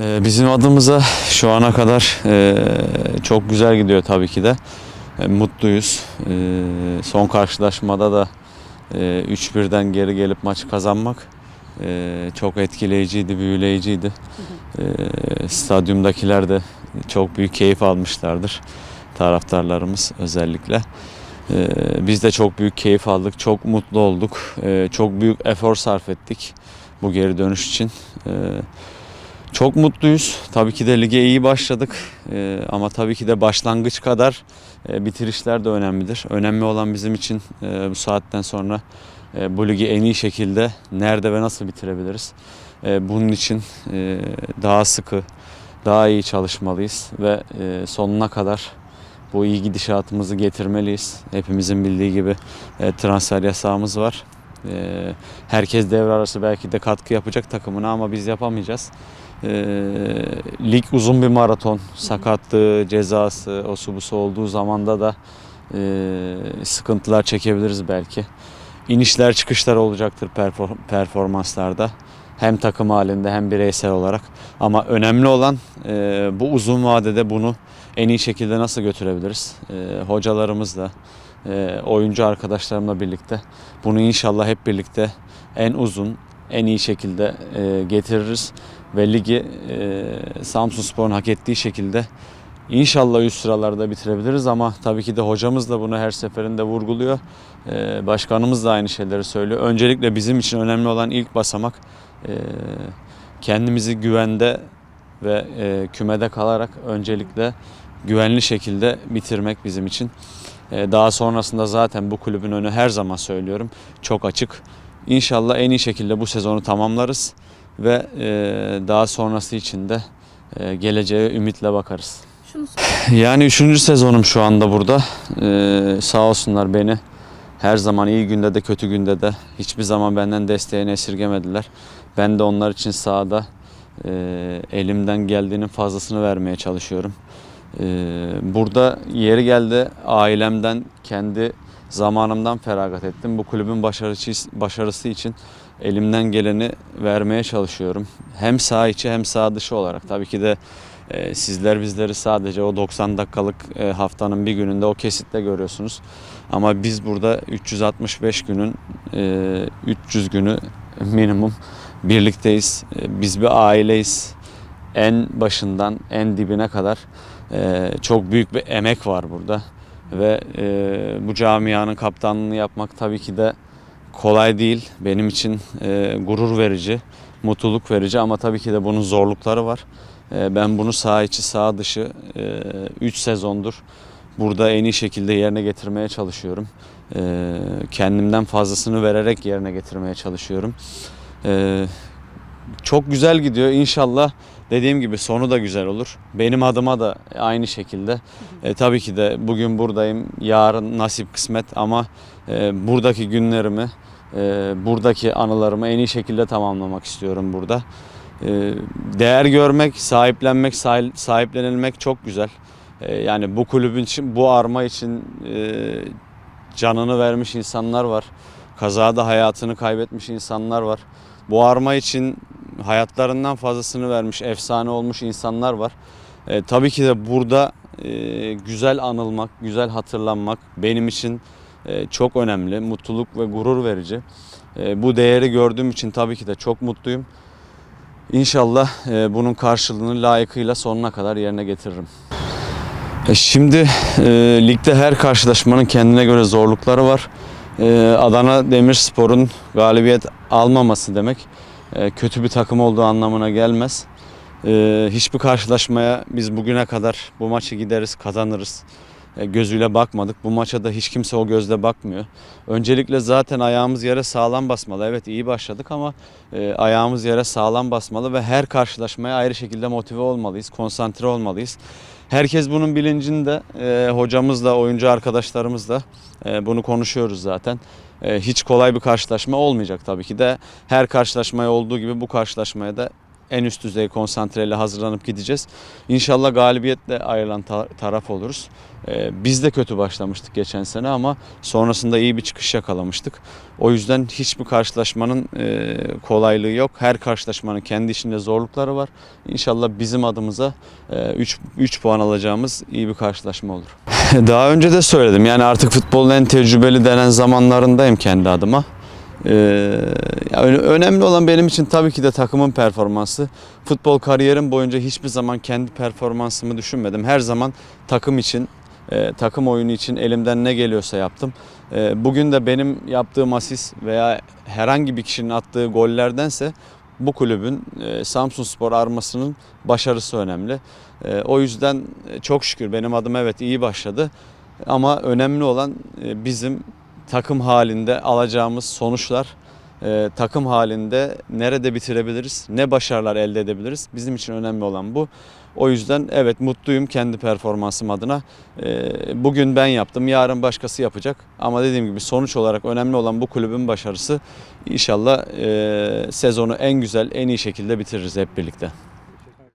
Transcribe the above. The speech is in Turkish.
Ee, Bizim adımıza şu ana kadar e, çok güzel gidiyor tabii ki de. E, Mutluyuz. E, Son karşılaşmada da e, 3-1'den geri gelip maçı kazanmak çok etkileyiciydi, büyüleyiciydi. Stadyumdakiler de çok büyük keyif almışlardır. Taraftarlarımız özellikle. Biz de çok büyük keyif aldık, çok mutlu olduk. Çok büyük efor sarf ettik bu geri dönüş için. E, çok mutluyuz. Tabii ki de lige iyi başladık. Ee, ama tabii ki de başlangıç kadar e, bitirişler de önemlidir. Önemli olan bizim için e, bu saatten sonra e, bu ligi en iyi şekilde nerede ve nasıl bitirebiliriz. E, bunun için e, daha sıkı, daha iyi çalışmalıyız ve e, sonuna kadar bu iyi gidişatımızı getirmeliyiz. Hepimizin bildiği gibi e, transfer yasağımız var. E, herkes devre arası belki de katkı yapacak takımına ama biz yapamayacağız. Ee, lig uzun bir maraton. Sakatlığı, cezası, o su bu su olduğu zamanda da e, sıkıntılar çekebiliriz belki. İnişler çıkışlar olacaktır perfor- performanslarda. Hem takım halinde hem bireysel olarak. Ama önemli olan e, bu uzun vadede bunu en iyi şekilde nasıl götürebiliriz? E, hocalarımızla, e, oyuncu arkadaşlarımla birlikte bunu inşallah hep birlikte en uzun, en iyi şekilde e, getiririz ve ligi e, Samsun Spor'un hak ettiği şekilde inşallah üst sıralarda bitirebiliriz ama tabii ki de hocamız da bunu her seferinde vurguluyor. E, başkanımız da aynı şeyleri söylüyor. Öncelikle bizim için önemli olan ilk basamak e, kendimizi güvende ve e, kümede kalarak öncelikle güvenli şekilde bitirmek bizim için. E, daha sonrasında zaten bu kulübün önü her zaman söylüyorum çok açık. İnşallah en iyi şekilde bu sezonu tamamlarız ve e, daha sonrası için de e, geleceğe ümitle bakarız. Yani üçüncü sezonum şu anda burada. E, sağ olsunlar beni her zaman iyi günde de kötü günde de hiçbir zaman benden desteğini esirgemediler. Ben de onlar için sahada e, elimden geldiğinin fazlasını vermeye çalışıyorum. E, burada yeri geldi ailemden kendi zamanımdan feragat ettim. Bu kulübün başarısı, başarısı için elimden geleni vermeye çalışıyorum. Hem sağ içi hem sağ dışı olarak. Tabii ki de e, sizler bizleri sadece o 90 dakikalık e, haftanın bir gününde o kesitte görüyorsunuz. Ama biz burada 365 günün e, 300 günü minimum birlikteyiz. E, Biz bir aileyiz. En başından en dibine kadar e, çok büyük bir emek var burada. Ve e, bu camianın kaptanlığını yapmak tabii ki de kolay değil. Benim için e, gurur verici, mutluluk verici ama tabii ki de bunun zorlukları var. E, ben bunu sağ içi sağ dışı 3 sezondur burada en iyi şekilde yerine getirmeye çalışıyorum. E, kendimden fazlasını vererek yerine getirmeye çalışıyorum. E, çok güzel gidiyor. İnşallah dediğim gibi sonu da güzel olur. Benim adıma da aynı şekilde. E, tabii ki de bugün buradayım. Yarın nasip kısmet ama e, buradaki günlerimi, e, buradaki anılarımı en iyi şekilde tamamlamak istiyorum burada. E, değer görmek, sahiplenmek, sahi- sahiplenilmek çok güzel. E, yani bu kulübün için, bu arma için e, canını vermiş insanlar var. Kazada hayatını kaybetmiş insanlar var. Bu arma için hayatlarından fazlasını vermiş, efsane olmuş insanlar var. E, tabii ki de burada e, güzel anılmak, güzel hatırlanmak benim için e, çok önemli, mutluluk ve gurur verici. E, bu değeri gördüğüm için tabii ki de çok mutluyum. İnşallah e, bunun karşılığını layıkıyla sonuna kadar yerine getiririm. E, Şimdi e, ligde her karşılaşmanın kendine göre zorlukları var. E, Adana Demirspor'un galibiyet almaması demek kötü bir takım olduğu anlamına gelmez. E, hiçbir karşılaşmaya biz bugüne kadar bu maçı gideriz, kazanırız e, gözüyle bakmadık. Bu maça da hiç kimse o gözle bakmıyor. Öncelikle zaten ayağımız yere sağlam basmalı. Evet iyi başladık ama e, ayağımız yere sağlam basmalı ve her karşılaşmaya ayrı şekilde motive olmalıyız, konsantre olmalıyız. Herkes bunun bilincinde, e, hocamızla, oyuncu arkadaşlarımızla e, bunu konuşuyoruz zaten. E, hiç kolay bir karşılaşma olmayacak tabii ki de. Her karşılaşmaya olduğu gibi bu karşılaşmaya da en üst düzey konsantreyle hazırlanıp gideceğiz. İnşallah galibiyetle ayrılan ta- taraf oluruz. Ee, biz de kötü başlamıştık geçen sene ama sonrasında iyi bir çıkış yakalamıştık. O yüzden hiçbir karşılaşmanın e, kolaylığı yok. Her karşılaşmanın kendi içinde zorlukları var. İnşallah bizim adımıza 3 puan alacağımız iyi bir karşılaşma olur. Daha önce de söyledim. Yani artık futbolun en tecrübeli denen zamanlarındayım kendi adıma. Ee, önemli olan benim için tabii ki de takımın performansı. Futbol kariyerim boyunca hiçbir zaman kendi performansımı düşünmedim. Her zaman takım için, e, takım oyunu için elimden ne geliyorsa yaptım. E, bugün de benim yaptığım asist veya herhangi bir kişinin attığı gollerdense bu kulübün e, Samsun Spor armasının başarısı önemli. E, o yüzden çok şükür benim adım evet iyi başladı. Ama önemli olan e, bizim takım halinde alacağımız sonuçlar, e, takım halinde nerede bitirebiliriz, ne başarılar elde edebiliriz. Bizim için önemli olan bu. O yüzden evet mutluyum kendi performansım adına. E, bugün ben yaptım, yarın başkası yapacak. Ama dediğim gibi sonuç olarak önemli olan bu kulübün başarısı. İnşallah e, sezonu en güzel, en iyi şekilde bitiririz hep birlikte.